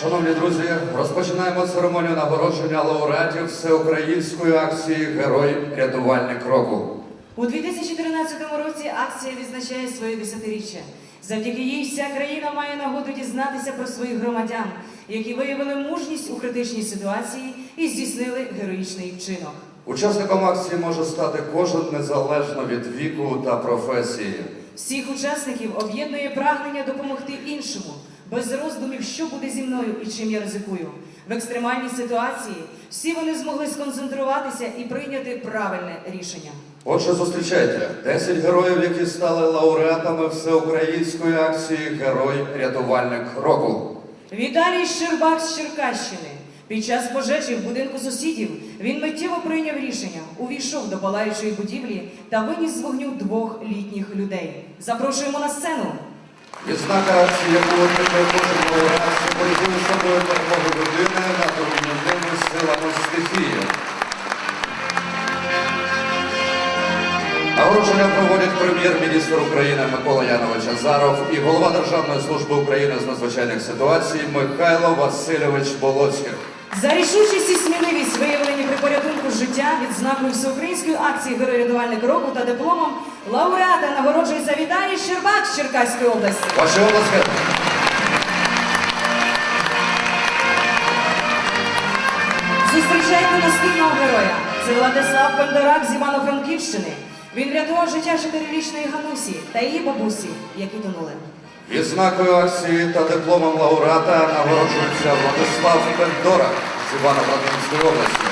Шановні друзі, розпочинаємо церемонію нагородження лауреатів всеукраїнської акції Герой рятувальник року. У 2013 році акція відзначає своє десятиріччя. Завдяки їй вся країна має нагоду дізнатися про своїх громадян, які виявили мужність у критичній ситуації і здійснили героїчний вчинок. Учасником акції може стати кожен незалежно від віку та професії. Всіх учасників об'єднує прагнення допомогти іншому, без роздумів, що буде зі мною і чим я ризикую. В екстремальній ситуації всі вони змогли сконцентруватися і прийняти правильне рішення. Отже, зустрічайте 10 героїв, які стали лауреатами всеукраїнської акції Герой рятувальник року. Віталій Щербак з Черкащини. Під час пожежі в будинку сусідів він миттєво прийняв рішення, увійшов до палаючої будівлі та виніс з вогню двох літніх людей. Запрошуємо на сцену. Відзнака отримує кожен лауреат, символізує собою перемогу людини над руйнівними силами стихії. Нагородження проводять прем'єр-міністр України Микола Янович Азаров і голова Державної служби України з надзвичайних ситуацій Михайло Васильович Болоцьких. За рішучість і сміливість, виявлені при порятунку життя відзнакою всеукраїнської акції Герой рятувальник року та дипломом лауреата нагороджується Віталій Щербак з Черкаської області. Ваші обласки. Зустрічайте наступного героя. Це Владислав Бондарак з Івано-Франківщини. Він врятував життя чотирирічної Ганусі та її бабусі, які тонули. Відзнакою акції та дипломом лауреата нагороджується Владислав Бендора з Івано-Франківської області.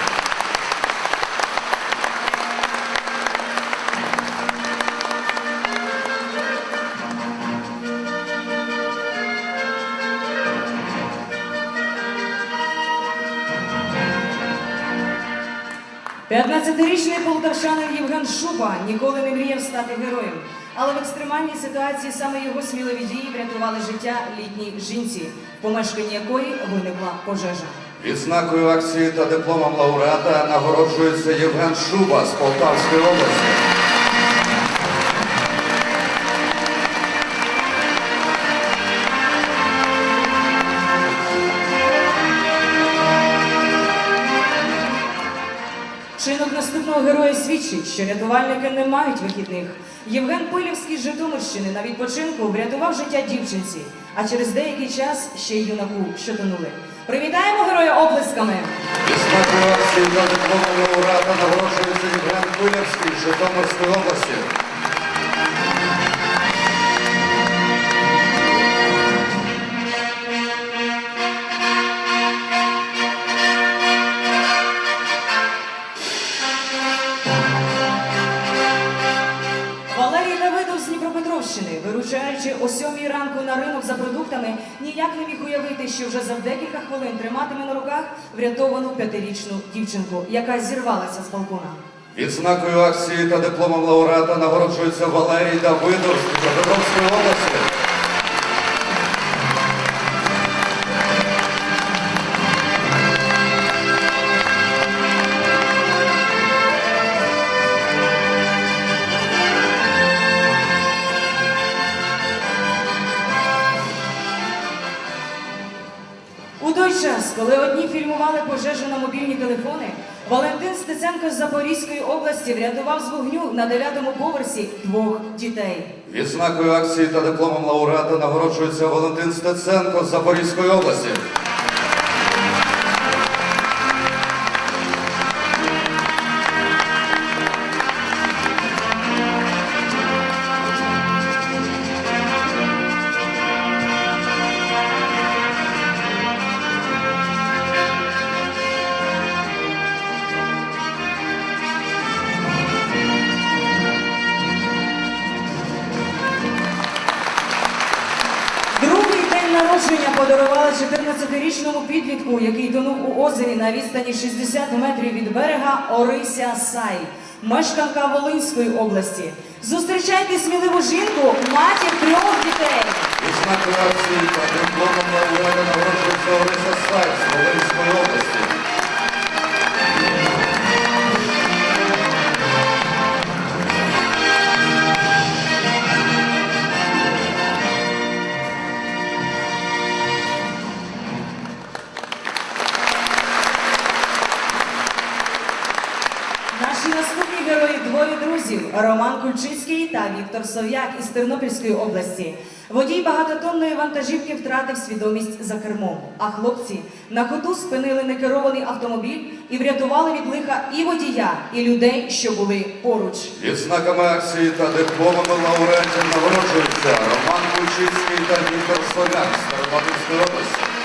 П'ятнадцятирічний полтавчанин Євген Шуба ніколи не мріяв стати героєм. Але в екстремальній ситуації саме його сміливі дії врятували життя літній жінці, в помешканні якої виникла пожежа. Відзнакою акції та дипломом лауреата нагороджується Євген Шуба з Полтавської області. Наступного героя свідчить, що рятувальники не мають вихідних. Євген Пилівський з Житомирщини на відпочинку врятував життя дівчинці, а через деякий час ще й юнаку, що тонули. Привітаємо героя оплесками! Нагороджується Євген Пилівський з Житомирської області. О сьомій ранку на ринок за продуктами, ніяк не міг уявити, що вже за декілька хвилин триматиме на руках врятовану п'ятирічну дівчинку, яка зірвалася з балкона. Відзнакою акції та дипломом лауреата нагороджується Валерій Давидов з Дніпропетровської області. Час, коли одні фільмували пожежу на мобільні телефони, Валентин Стеценко з Запорізької області врятував з вогню на дев'ятому поверсі двох дітей. Відзнакою акції та дипломом лауреата нагороджується Валентин Стеценко з Запорізької області. Народження подарували 14-річному підлітку, який тонув у озері на відстані 60 метрів від берега Орися Сай, мешканка Волинської області. Зустрічайте сміливу жінку, матір трьох дітей. Відзнакою акції та дипломом лауреата народжується Орися Сай з Волинської області. Друзів Роман Кульчицький та Віктор Сов'як із Тернопільської області. Водій багатотонної вантажівки втратив свідомість за кермом. А хлопці на ходу спинили некерований автомобіль і врятували від лиха і водія, і людей, що були поруч. Відзнаками акції та дипломами лауреатів нагороджуються Роман Кульчицький та Віктор Слов'як з Тернопільської області.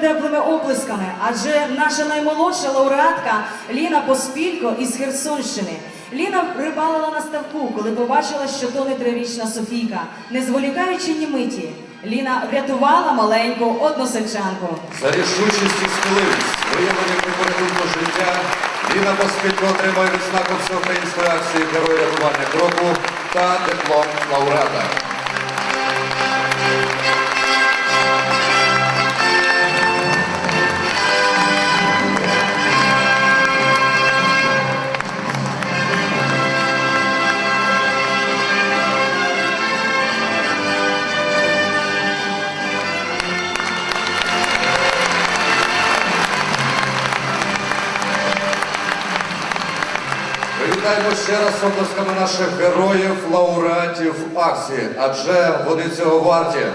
Теплими оплесками, адже наша наймолодша лауреатка Ліна Поспілько із Херсонщини. Ліна рибалила на ставку, коли побачила, що тоне трирічна Софійка. Не зволікаючи ні миті, Ліна врятувала маленьку односельчанку. За рішучість і сміливість, виявлені при життя, Ліна Поспілько отримує відзнаку всеукраїнської акції Герой рятування кроку та диплом лауреата. Привітаємо ще раз оплесками наших героїв, лауреатів акції, адже вони цього варті.